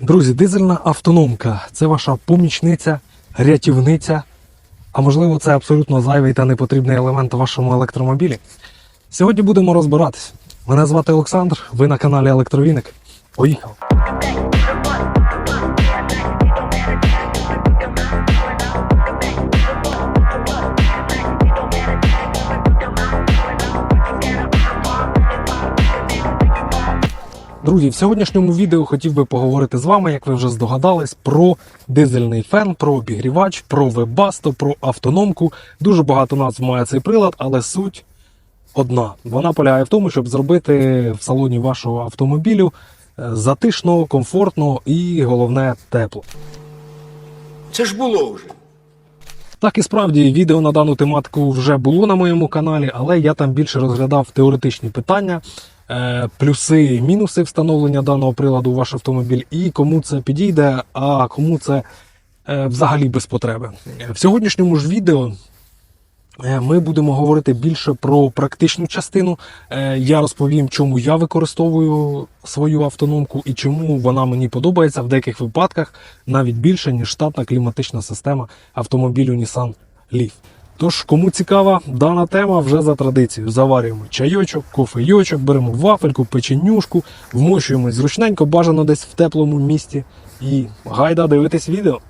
Друзі, дизельна автономка це ваша помічниця, рятівниця, а можливо, це абсолютно зайвий та непотрібний елемент у вашому електромобілі. Сьогодні будемо розбиратись. Мене звати Олександр, ви на каналі Електровіник. Поїхали! Друзі, в сьогоднішньому відео хотів би поговорити з вами, як ви вже здогадались, про дизельний фен, про обігрівач, про вебасто, про автономку. Дуже багато назв має цей прилад, але суть одна. Вона полягає в тому, щоб зробити в салоні вашого автомобілю е, затишно, комфортно і головне тепло. Це ж було вже. Так і справді відео на дану тематику вже було на моєму каналі, але я там більше розглядав теоретичні питання, плюси і мінуси встановлення даного приладу у ваш автомобіль, і кому це підійде, а кому це е, взагалі без потреби. В сьогоднішньому ж відео. е, Ми будемо говорити більше про практичну частину. Е, Я розповім, чому я використовую свою автономку і чому вона мені подобається в деяких випадках навіть більше, ніж штатна кліматична система автомобілю Nissan Leaf. Тож, кому цікава дана тема, вже за традицією заварюємо чайочок, кофейочок, беремо вафельку, печенюшку, вмощуємось зручненько, бажано десь в теплому місті. І гайда дивитись відео.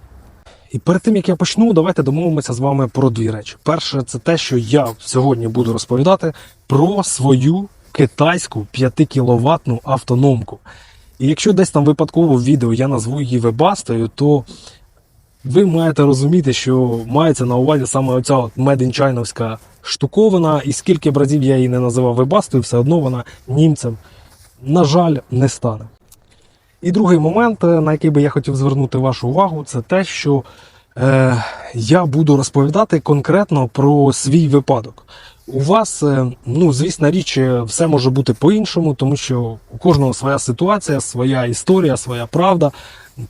І перед тим як я почну, давайте домовимося з вами про дві речі. Перше, це те, що я сьогодні буду розповідати про свою китайську 5 кіловатну автономку. І якщо десь там випадково в відео я назву її вебастою, то ви маєте розуміти, що мається на увазі саме оця от медінчайновська штуковина, і скільки б разів я її не називав вебастою, все одно вона німцем, на жаль, не стане. І другий момент, е, на який би я хотів звернути вашу увагу, це те, що е, я буду розповідати конкретно про свій випадок. У вас, е, ну, звісна річ, е, все може бути по-іншому, тому що у кожного своя ситуація, своя історія, своя правда.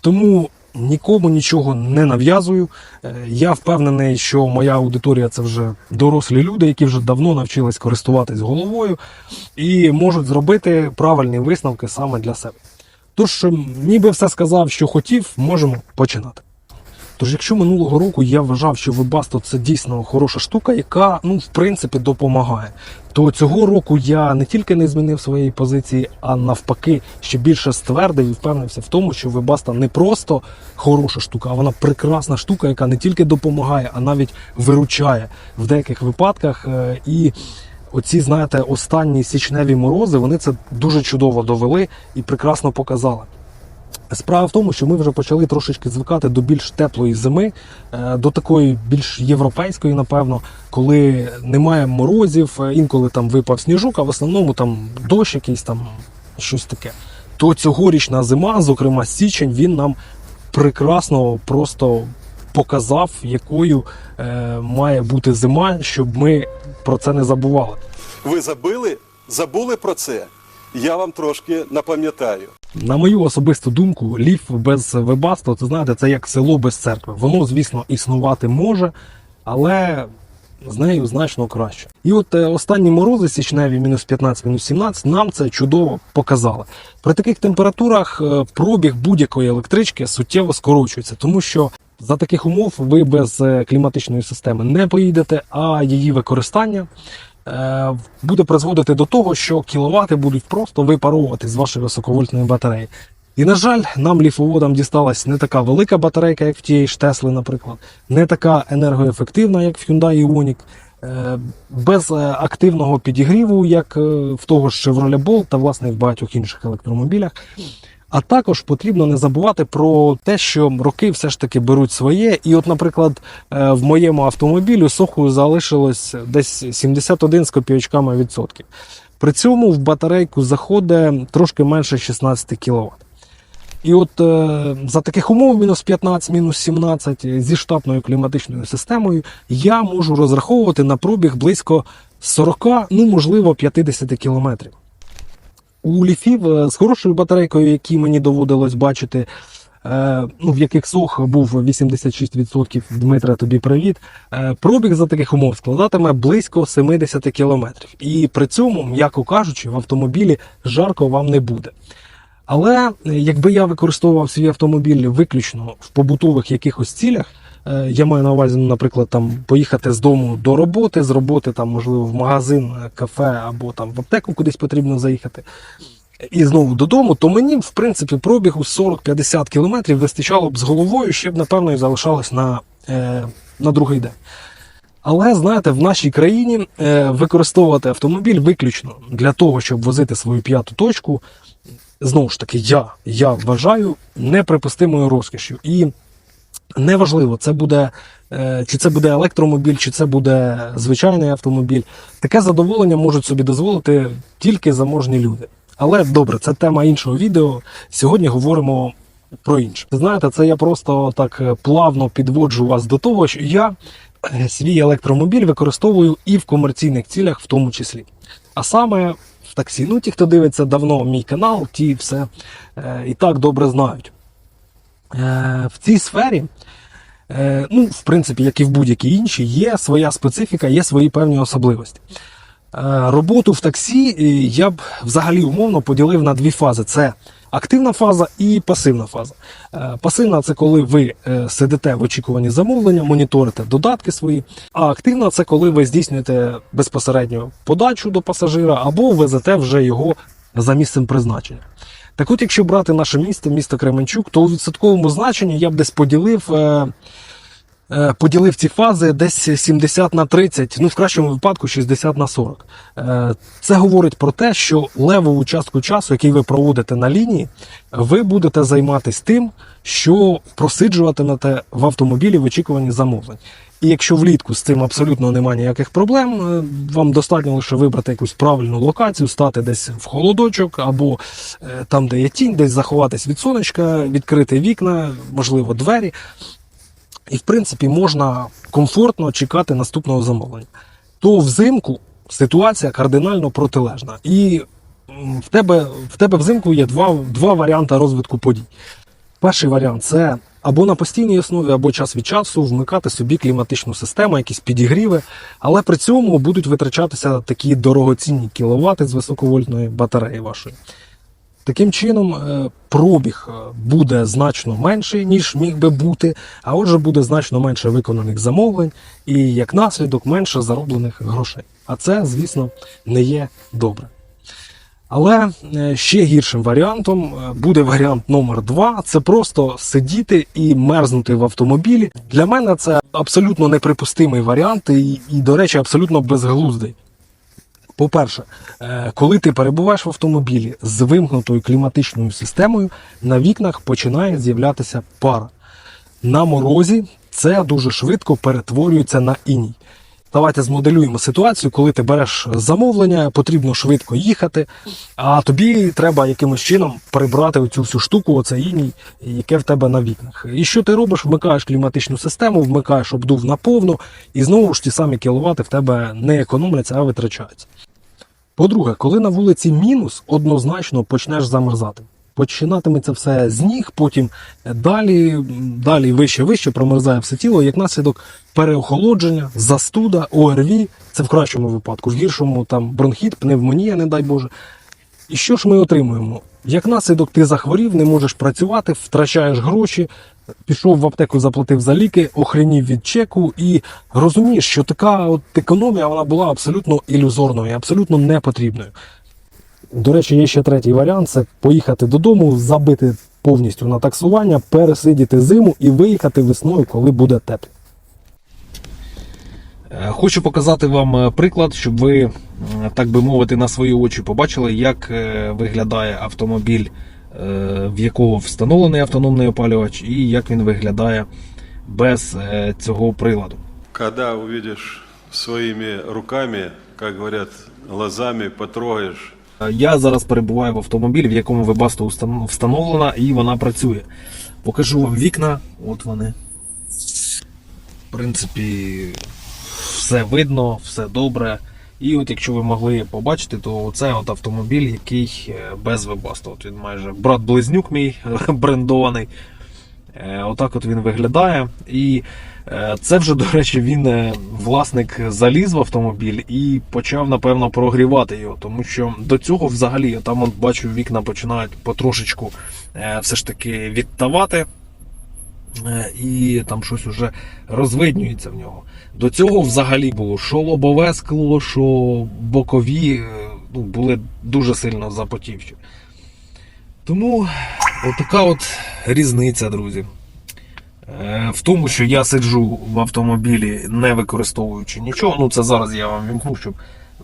Тому нікому нічого не нав'язую. Е, Я впевнений, що моя аудиторія це вже дорослі люди, які вже давно навчились користуватись головою і можуть зробити правильні висновки саме для себе. Тож, ем, ніби все сказав, що хотів, можемо починати. Тож, якщо минулого року я вважав, що Webasto це дійсно хороша штука, яка ну, в принципі допомагає, то цього року я не тільки не змінив своєї позиції, а навпаки, ще більше ствердив і впевнився в тому, що Webasto не просто хороша штука, а вона прекрасна штука, яка не тільки допомагає, а навіть виручає в деяких випадках. Е, І оці, знаєте, останні січневі морози, вони це дуже чудово довели і прекрасно показали. Справа в тому, що ми вже почали трошечки звикати до більш теплої зими, е, до такої більш європейської, напевно, коли немає морозів, е, інколи там випав сніжок, а в основному там дощ якийсь там щось таке. То цьогорічна зима, зокрема січень, він нам прекрасно просто показав, якою е, має бути зима, щоб ми про це не забували. Ви забили? Забули про це? Я вам трошки напам'ятаю. На мою особисту думку, ліф без вебасту, це знаєте, це як село без церкви. Воно, звісно, існувати може, але з нею значно краще. І от е, останні морози січневі, мінус 15, мінус 17, нам це чудово показали. При таких температурах е, пробіг будь-якої електрички суттєво скорочується, тому що за таких умов ви без е, кліматичної системи не поїдете, а її використання буде призводити до того, що кіловати будуть просто випаровувати з вашої високовольтної батареї. І, на жаль, нам ліфоводам дісталась не така велика батарейка, як в тієї ж Тесли, наприклад, не така енергоефективна, як в Hyundai Ioniq, е, без е, активного підігріву, як е, в того ж Chevrolet Bolt та власне в багатьох інших електромобілях. А також потрібно не забувати про те, що роки все ж таки беруть своє. І, от, наприклад, е, в моєму автомобілі сохою залишилось десь 71 з копійочками відсотків. При цьому в батарейку заходить трошки менше 16 кВт. І от е, за таких умов, мінус 15, мінус 17, зі штатною кліматичною системою, я можу розраховувати на пробіг близько 40, ну можливо, 50 кілометрів. У ліфів е, з хорошою батарейкою, які мені доводилось бачити, е, ну, в яких сох був 86%, Дмитре, тобі привіт. е, Пробіг за таких умов складатиме близько 70 км. І при цьому, м'яко кажучи, в автомобілі жарко вам не буде. Але якби я використовував свій автомобіль виключно в побутових якихось цілях, я маю на увазі, ну, наприклад, там поїхати з дому до роботи, з роботи, там, можливо, в магазин, е, кафе або там в аптеку кудись потрібно заїхати. І знову додому, то мені, в принципі, пробігу 40-50 кілометрів вистачало б з головою, ще б, напевно, і залишалось на, е, на другий день. Але знаєте, в нашій країні е, використовувати автомобіль виключно для того, щоб возити свою п'яту точку, знову ж таки, я, я вважаю неприпустимою розкішю. І неважливо, це буде, е, чи це буде електромобіль, чи це буде звичайний автомобіль. Таке задоволення можуть собі дозволити тільки заможні люди. Але добре, це тема іншого відео. Сьогодні говоримо про інше. Знаєте, це я просто так е, плавно підводжу вас до того, що я е, свій електромобіль використовую і в комерційних цілях, в тому числі. А саме в таксі. Ну, ті, хто дивиться давно мій канал, ті все і так добре знають. Е, в цій сфері, е, ну, в принципі, як і в будь-якій іншій, є своя специфіка, є свої певні особливості. Е, Роботу в таксі я б взагалі умовно поділив на дві фази: це активна фаза і пасивна фаза. Пасивна це коли ви сидите в очікуванні замовлення, моніторите додатки свої. А активна це коли ви здійснюєте безпосередньо подачу до пасажира або везете вже його за місцем призначення. Так от, якщо брати наше місто, місто Кременчук, то у відсотковому значенні я б десь поділив. Е, Поділив ці фази десь 70 на 30, ну в кращому випадку 60 на 40. Е, Це говорить про те, що левову частку часу, який ви проводите на лінії, ви будете займатися тим, що просиджуватимете в автомобілі в очікуванні замовлень. І якщо влітку з цим абсолютно немає ніяких проблем, е, вам достатньо лише вибрати якусь правильну локацію, стати десь в холодочок або там, де є тінь, десь заховатись від сонечка, відкрити вікна, можливо, двері. І, в принципі, можна комфортно чекати наступного замовлення. То взимку ситуація кардинально протилежна. І в тебе, в тебе взимку є два, два варіанти розвитку подій. Перший варіант це або на постійній основі, або час від часу вмикати собі кліматичну систему, якісь підігріви, але при цьому будуть витрачатися такі дорогоцінні кіловати з високовольтної батареї вашої. Таким чином, е, пробіг е, буде значно менший, ніж міг би бути, а отже, буде значно менше виконаних замовлень і як наслідок менше зароблених грошей. А це, звісно, не є добре. Але е, ще гіршим варіантом буде варіант номер два. Це просто сидіти і мерзнути в автомобілі. Для мене це абсолютно неприпустимий варіант і, і до речі, абсолютно безглуздий. По-перше, е, коли ти перебуваєш в автомобілі з вимкнутою кліматичною системою, на вікнах починає з'являтися пара. На морозі це дуже швидко перетворюється на іній. Давайте змоделюємо ситуацію, коли ти береш замовлення, потрібно швидко їхати, а тобі треба якимось чином прибрати оцю всю штуку, оце іній, яке в тебе на вікнах. І що ти робиш? Вмикаєш кліматичну систему, вмикаєш обдув наповну, і знову ж ті самі кіловати в тебе не економляться, а витрачаються. По-друге, коли на вулиці мінус, однозначно почнеш замерзати. Починатиметься все з ніг, потім далі, далі вище, вище промерзає все тіло, як наслідок переохолодження, застуда, ОРВІ, це в кращому випадку, в гіршому там бронхіт, пневмонія, не дай Боже. І що ж ми отримуємо? Як наслідок ти захворів, не можеш працювати, втрачаєш гроші, пішов в аптеку, заплатив за ліки, охренів від чеку і розумієш, що така от економія вона була абсолютно ілюзорною, і абсолютно непотрібною. До речі, є ще третій варіант: це поїхати додому, забити повністю на таксування, пересидіти зиму і виїхати весною, коли буде тепло. Е, Хочу показати вам е, приклад, щоб ви, так би мовити, на свої очі побачили, як е, виглядає автомобіль, в якого встановлений автономний опалювач, і як він виглядає без е, цього приладу. Когда увидишь своими руками, как говорят, глазами потрогаешь, Е, Я зараз перебуваю в автомобілі, в якому вебасто встановлена і вона працює. Покажу вам вікна, от вони. В принципі, все видно, все добре. І от якщо ви могли побачити, то це от автомобіль, який е, без вебасту. От він майже брат-близнюк мій брендований. Е, Отак от він виглядає. І е, це вже, до речі, він власник заліз в автомобіль і почав, напевно, прогрівати його, тому що до цього взагалі я там от бачу, вікна починають потрошечку все ж таки відтавати. Е, І там щось уже розвиднюється в нього. До цього взагалі було що лобове скло, що бокові е, ну, були дуже сильно запотівші. Тому отака от різниця, друзі. Е, В тому, що я сиджу в автомобілі, не використовуючи нічого. Ну, це зараз я вам вімкну, щоб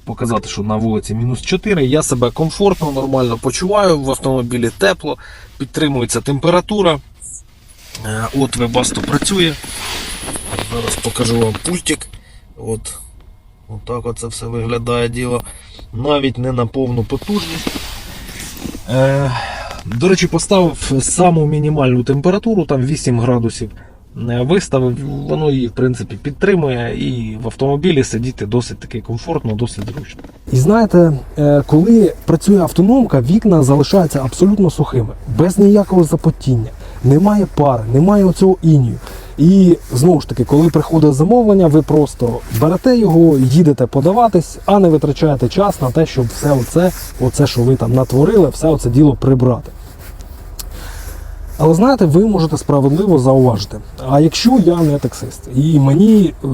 показати, що на вулиці мінус 4. Я себе комфортно, нормально почуваю в автомобілі тепло, підтримується температура. Е, От вебасто працює. Зараз покажу вам пультик. От, от оце все виглядає діло. Навіть не на повну потужність. Е, до речі, поставив саму мінімальну температуру, там 8 градусів. Е, Виставив, воно її в принципі підтримує, і в автомобілі сидіти досить таки комфортно, досить зручно. І знаєте, коли працює автономка, вікна залишаються абсолютно сухими, без ніякого запотіння, немає пари, немає оцього інію. І знову ж таки, коли приходить замовлення, ви просто берете його, їдете подаватись, а не витрачаєте час на те, щоб все оце, оце, що ви там натворили, все оце діло прибрати. Але знаєте, ви можете справедливо зауважити. А якщо я не таксист, і мені е,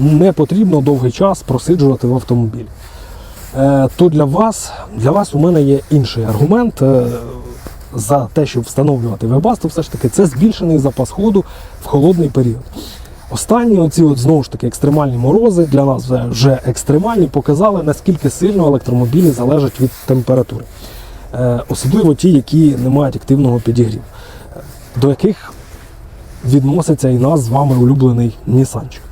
не потрібно довгий час просиджувати в автомобілі, е, то для вас, для вас у мене є інший аргумент е, за те, щоб встановлювати вебасту, все ж таки, це збільшений запас ходу в холодний період. Останні оці от, знову ж таки екстремальні морози для нас вже, екстремальні показали, наскільки сильно електромобілі залежать від температури. Е, особливо ті, які не мають активного підігріву, е, до яких відноситься і нас з вами улюблений Нісанчик.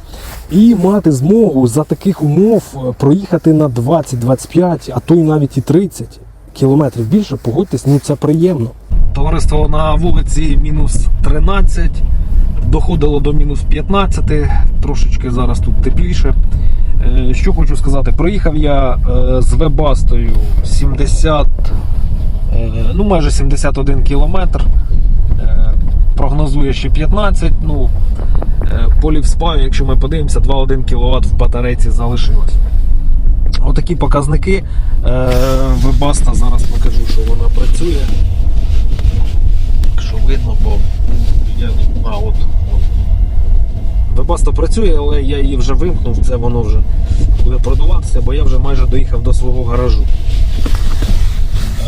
І мати змогу за таких умов е, проїхати на 20-25, а то й навіть і 30 кілометрів більше, погодьтесь, ну це приємно. Товариство на вулиці мінус 13, доходило до мінус 15, трошечки зараз тут тепліше. Е, Що хочу сказати, проїхав я е, з вебастою 70, е, ну майже 71 кілометр. Прогнозує ще 15. Ну, е, по лівспаю, якщо ми подивимося, 2,1 кВт в батарейці залишилось. Отакі показники. Е, Вебаста зараз покажу, що вона працює. Якщо видно, бо я не- а, от, от. Вебаста працює, але я її вже вимкнув, це воно вже буде продуватися, бо я вже майже доїхав до свого гаражу.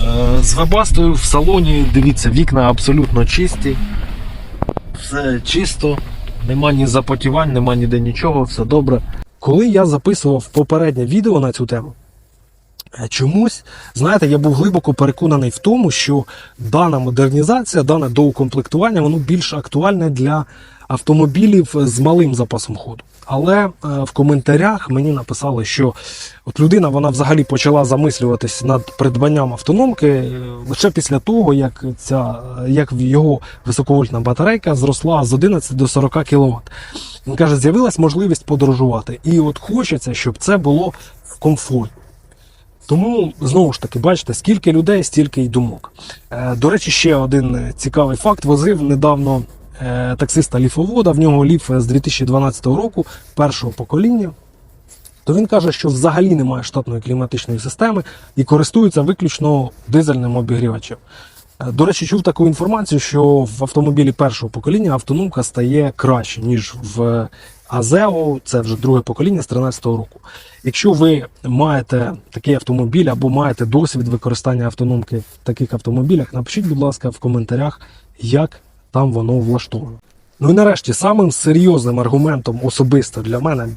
Е, З вебастою в салоні, дивіться, вікна абсолютно чисті. Все чисто, нема ні запотівань, нема ніде нічого, все добре. Коли я записував попереднє відео на цю тему, е, чомусь, знаєте, я був глибоко переконаний в тому, що дана модернізація, дане доукомплектування, воно більш актуальне для автомобілів з малим запасом ходу. Але е, в коментарях мені написали, що от людина вона взагалі почала замислюватись над придбанням автономки е, лише після того, як ця як його високовольтна батарейка зросла з 11 до 40 кВт. Він каже, з'явилась можливість подорожувати. І от хочеться, щоб це було в комфорті. Тому знову ж таки, бачите, скільки людей, стільки й думок. Е, До речі, ще один е, цікавий факт. Возив недавно е, таксиста ліфовода. В нього ліф з 2012 року, першого покоління. То він каже, що взагалі немає штатної кліматичної системи і користується виключно дизельним обігрівачем. Е, До речі, чув таку інформацію, що в автомобілі першого покоління автономка стає краще, ніж в Азео, це вже друге покоління з 13 року. Якщо ви маєте такий автомобіль або маєте досвід використання автономки в таких автомобілях, напишіть, будь ласка, в коментарях, як там воно влаштовано. Ну і нарешті, самим серйозним аргументом особисто для мене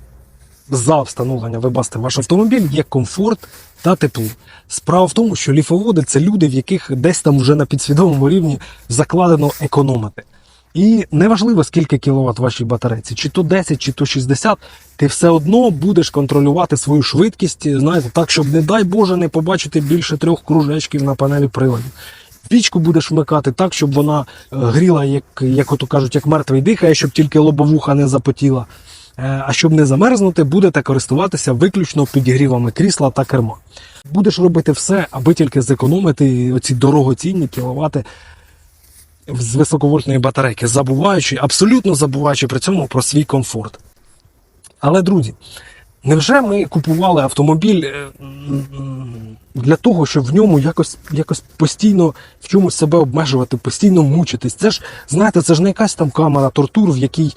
за встановлення вебасти ваш автомобіль є комфорт та тепло. Справа в тому, що ліфоводи це люди, в яких десь там вже на підсвідомому рівні закладено економити. І неважливо, скільки кіловат вашій батарейці, чи то 10, чи то 60, ти все одно будеш контролювати свою швидкість, знаєте, так, щоб, не дай Боже, не побачити більше трьох кружечків на панелі приладів. Пічку будеш вмикати так, щоб вона е, гріла, як, як ото кажуть, як мертвий дихає, щоб тільки лобовуха не запотіла. Е, А щоб не замерзнути, будете користуватися виключно підігрівами крісла та керма. Будеш робити все, аби тільки зекономити оці дорогоцінні кіловати з високовольтної батарейки, забуваючи, абсолютно забуваючи при цьому про свій комфорт. Але, друзі, невже ми купували автомобіль е, для того, щоб в ньому якось, якось постійно в чомусь себе обмежувати, постійно мучитись? Це ж, знаєте, це ж не якась там камера тортур, в якій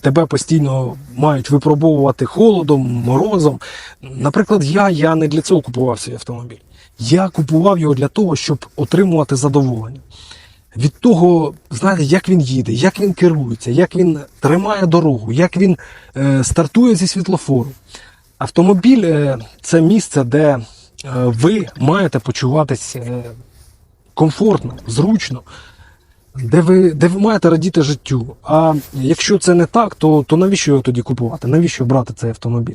тебе постійно мають випробовувати холодом, морозом. Наприклад, я, я не для цього купував свій автомобіль. Я купував його для того, щоб отримувати задоволення. Від того, знаєте, як він їде, як він керується, як він тримає дорогу, як він е, стартує зі світлофору. Автомобіль е, це місце, де е, ви маєте почуватись е, комфортно, зручно, де ви, де ви маєте радіти життю. А якщо це не так, то, то навіщо його тоді купувати? Навіщо брати цей автомобіль?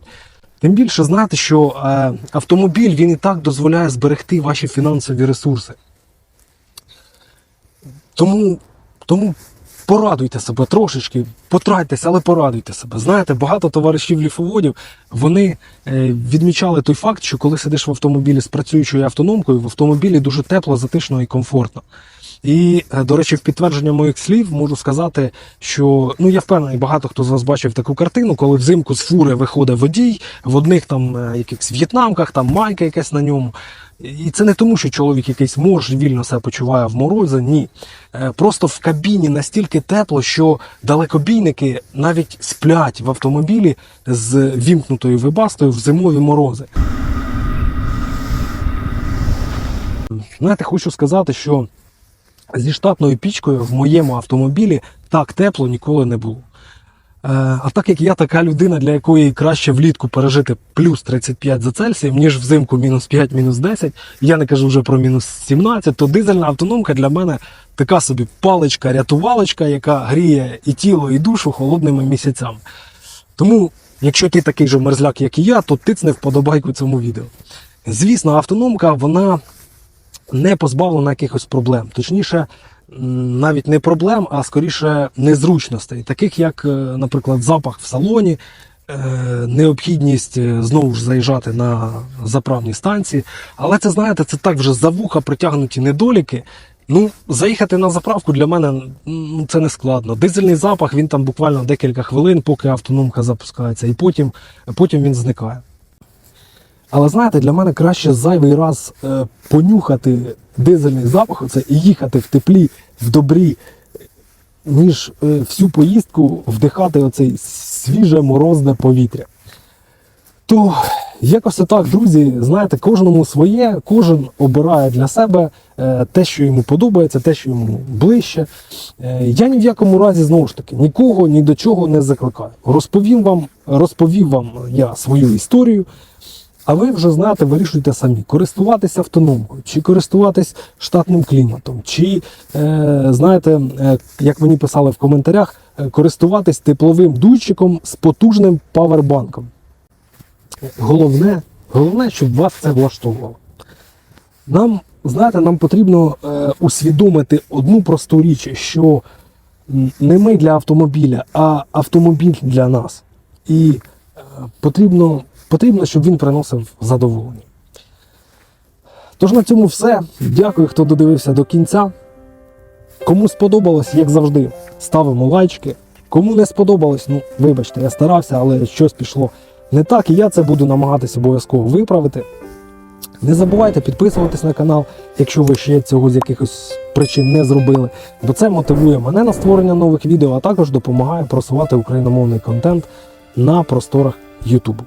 Тим більше знаєте, що е, автомобіль він і так дозволяє зберегти ваші фінансові ресурси. Тому, тому порадуйте себе трошечки, потратьтеся, але порадуйте себе. Знаєте, багато товаришів ліфоводів вони е, відмічали той факт, що коли сидиш в автомобілі з працюючою автономкою, в автомобілі дуже тепло, затишно і комфортно. І, е, до речі, в підтвердження моїх слів можу сказати, що ну я впевнений, багато хто з вас бачив таку картину, коли взимку з фури виходить водій, в одних там е, якихось в'єтнамках, там майка якась на ньому. І це не тому, що чоловік якийсь морж вільно себе почуває в морозі. Ні. Е, Просто в кабіні настільки тепло, що далекобійники навіть сплять в автомобілі з вімкнутою вибастою в зимові морози. Знаєте, хочу сказати, що зі штатною пічкою в моєму автомобілі так тепло ніколи не було. Е, А так як я така людина, для якої краще влітку пережити плюс 35 за Цельсієм, ніж взимку мінус 5, мінус 10, я не кажу вже про мінус 17, то дизельна автономка для мене така собі паличка-рятувалочка, яка гріє і тіло, і душу холодними місяцями. Тому, якщо ти такий же мерзляк, як і я, то тицни вподобайку цьому відео. Звісно, автономка, вона не позбавлена якихось проблем. Точніше, навіть не проблем, а скоріше незручностей, таких як, е, наприклад, запах в салоні, е, необхідність е, знову ж заїжджати на заправні станції. Але це, знаєте, це так вже за вуха притягнуті недоліки. Ну, заїхати на заправку для мене ну, це не складно. Дизельний запах він там буквально декілька хвилин, поки автономка запускається, і потім, потім він зникає. Але знаєте, для мене краще зайвий раз е, понюхати дизельний запах оце, і їхати в теплі, в добрі, ніж е, всю поїздку вдихати оцей свіже морозне повітря. То якось так, друзі, знаєте, кожному своє, кожен обирає для себе е, те, що йому подобається, те, що йому ближче. Е, я ні в якому разі знову ж таки нікого ні до чого не закликаю. Розповім вам, розповів вам я свою історію. А ви вже знаєте, вирішуйте самі, користуватися автономкою, чи користуватись штатним кліматом, чи е, знаєте, е, як мені писали в коментарях, е, користуватись тепловим дуйчиком з потужним павербанком. Головне, головне, щоб вас це влаштовувало. Нам, знаєте, нам потрібно е, усвідомити одну просту річ, що не ми для автомобіля, а автомобіль для нас. І е, потрібно, потрібно, щоб він приносив задоволення. Тож на цьому все. Дякую, хто додивився до кінця. Кому сподобалось, як завжди, ставимо лайчики. Кому не сподобалось, ну вибачте, я старався, але щось пішло не так, і я це буду намагатися обов'язково виправити. Не забувайте підписуватись на канал, якщо ви ще цього з якихось причин не зробили, бо це мотивує мене на створення нових відео, а також допомагає просувати україномовний контент на просторах YouTube.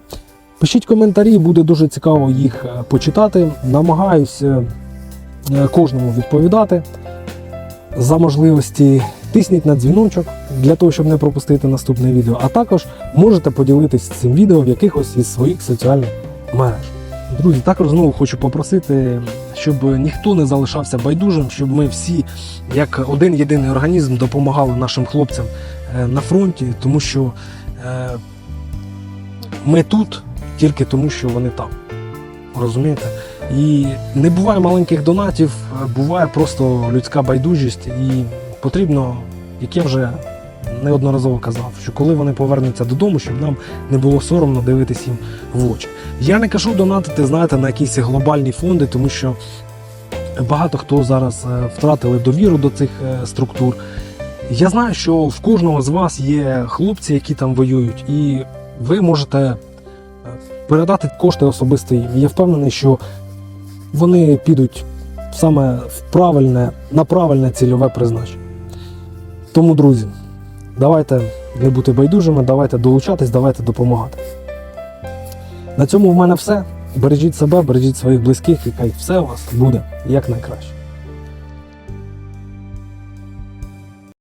Пишіть коментарі, буде дуже цікаво їх е, почитати. Намагаюсь е, е, кожному відповідати за можливості. Тисніть на дзвіночок для того, щоб не пропустити наступне відео. А також можете поділитися цим відео в якихось із своїх соціальних мереж. Друзі, також знову хочу попросити, щоб ніхто не залишався байдужим, щоб ми всі, як один єдиний організм, допомагали нашим хлопцям на фронті, тому що ми тут тільки тому, що вони там. Розумієте? І не буває маленьких донатів, е, буває просто людська байдужість, і потрібно, як я вже неодноразово казав, що коли вони повернуться додому, щоб нам не було соромно дивитись їм в очі. Я не кажу донатити, знаєте, на якісь глобальні фонди, тому що Багато хто зараз е, втратили довіру до цих е, структур. Я знаю, що в кожного з вас є хлопці, які там воюють, і ви можете передати кошти особисто їм. Я впевнений, що вони підуть саме в правильне, на правильне цільове призначення. Тому, друзі, давайте не бути байдужими, давайте долучатись, давайте допомагати. На цьому в мене все. Бережіть себе, бережіть своїх близьких, і хай все у вас буде як найкраще.